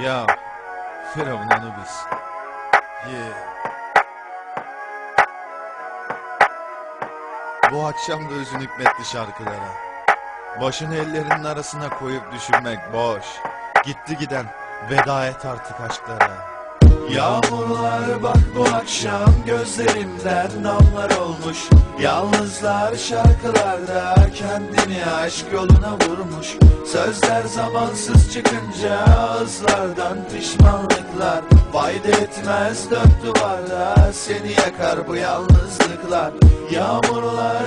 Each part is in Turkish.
Ya Firavun Anubis. Yeah. Bu akşam da özün hükmetti şarkılara. Başını ellerinin arasına koyup düşünmek boş. Gitti giden veda et artık aşklara. Yağmurlar bak bu akşam gözlerimden damlar olmuş. Yalnızlar şarkılarda kendini aşk yoluna vurmuş. Sözler zamansız çıkınca ağızlardan pişmanlıklar. Fayda etmez dört duvarda seni yakar bu yalnızlıklar. Yağmurlar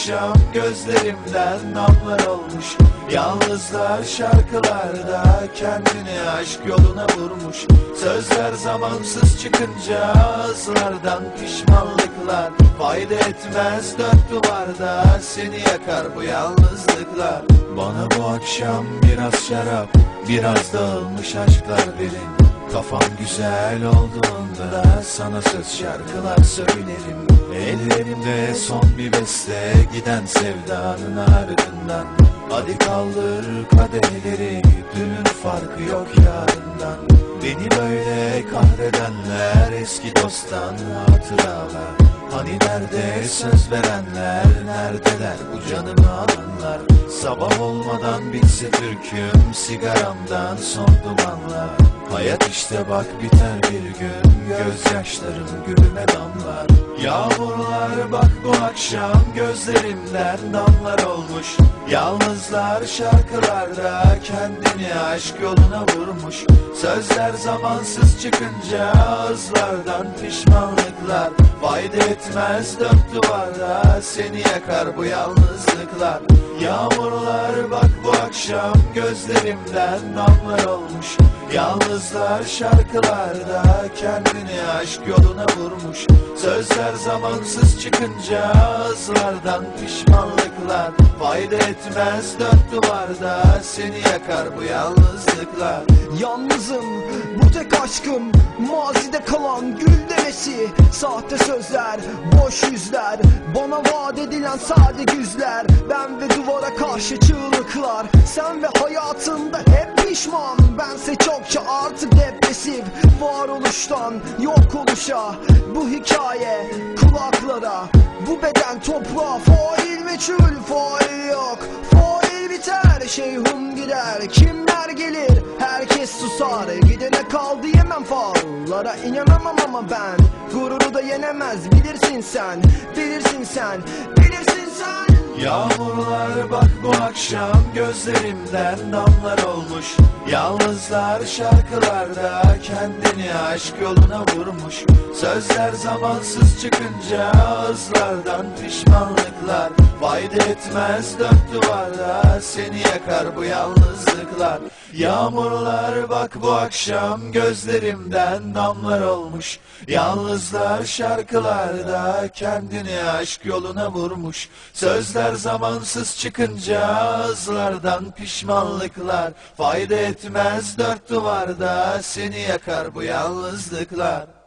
akşam gözlerimden damlar olmuş. Yalnızlar şarkılarda kendini aşk yoluna vurmuş. Sözler zamansız çıkınca ağızlardan pişmanlıklar. Fayda etmez dört duvarda seni yakar bu yalnızlıklar. Bana bu akşam biraz şarap biraz dağılmış aşklar verin Kafam güzel olduğunda sana söz şarkılar söylerim. Ellerimde son bir beste giden sevdanın ardından. Hadi kaldır kadehleri dünün farkı yok yarından. Beni böyle kahredenler eski dosttan hatıralar. Hani nerede söz verenler neredeler bu canımı alanlar? Sabah olmadan bitse türküm sigaramdan son dumanlar Hayat işte bak biter bir gün. Gözyaşlarım gülüme damlar. Yağmurlar bak bu akşam Gözlerimden damlar olmuş. Yalnızlar şarkılarda Kendini aşk yoluna vurmuş. Sözler zamansız çıkınca Ağızlardan pişmanlıklar. Fayda etmez dört duvarda Seni yakar bu yalnızlıklar. Yağmurlar bak bu akşam Gözlerimden damlar olmuş Yalnızlar şarkılarda kendini aşk yoluna vurmuş. Sözler zamansız çıkınca ağızlardan pişmanlıklar. Fayda etmez dört duvarda seni yakar bu yalnızlıklar. Yalnızım bu tek aşkım Mazide kalan gül demesi Sahte sözler boş yüzler Bana vaat edilen sade güzler. Ben ve duvara karşı çığlıklar Sen ve hayatında hep pişman Bense çokça artık depresif Varoluştan yok oluşa. Bu hikaye kulaklara Bu beden toprağa. Fail meçhul fail yok. Fail biter şeyhum gider. Kimler gelir? Herkes susar. Gidene kaldı yemem fallara inemem ama ben Gururu da yenemez. Bilirsin sen Bilirsin sen Bilirsin sen. Yağmurlar bak akşam gözlerimden damlar olmuş. Yalnızlar şarkılarda kendini aşk yoluna vurmuş. Sözler zamansız çıkınca ağızlardan pişmanlıklar Fayda etmez dört duvarda seni yakar bu yalnızlıklar. Yağmurlar bak bu akşam gözlerimden damlar olmuş. Yalnızlar şarkılarda kendini aşk yoluna vurmuş. Sözler zamansız çıkınca ağızlardan pişmanlıklar. Fayda etmez dört duvarda seni yakar bu yalnızlıklar